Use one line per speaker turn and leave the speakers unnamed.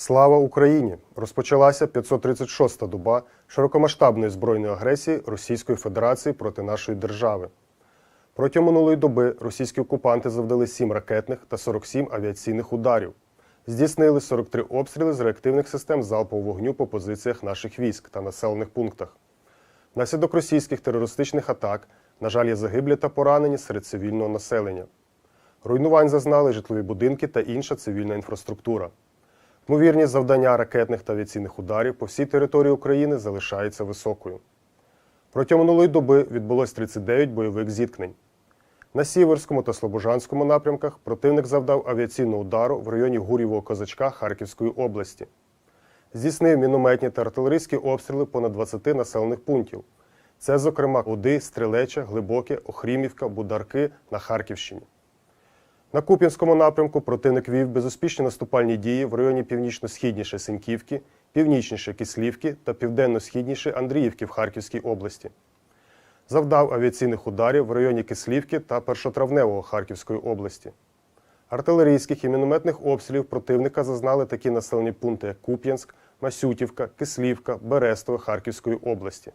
Слава Україні! Розпочалася 536-та доба широкомасштабної збройної агресії Російської Федерації проти нашої держави. Протягом минулої доби російські окупанти завдали 7 ракетних та 47 авіаційних ударів. Здійснили 43 обстріли з реактивних систем залпового вогню по позиціях наших військ та населених пунктах. Внаслідок російських терористичних атак, на жаль, є загиблі та поранені серед цивільного населення. Руйнувань зазнали житлові будинки та інша цивільна інфраструктура. Ймовірність завдання ракетних та авіаційних ударів по всій території України залишається високою. Протягом минулої доби відбулось 39 бойових зіткнень. На Сіверському та Слобожанському напрямках противник завдав авіаційного удару в районі Гурєвого Козачка Харківської області. Здійснив мінометні та артилерійські обстріли понад 20 населених пунктів. Це, зокрема, Уди, Стрілеча, Глибоке, Охрімівка, Бударки на Харківщині. На Куп'янському напрямку противник вів безуспішні наступальні дії в районі північно-східніше Синьківки, північніше Кислівки та південно-східніше Андріївки в Харківській області. Завдав авіаційних ударів в районі Кислівки та Першотравневого Харківської області. Артилерійських і мінометних обстрілів противника зазнали такі населені пункти, як Куп'янськ, Масютівка, Кислівка, Берестове Харківської області.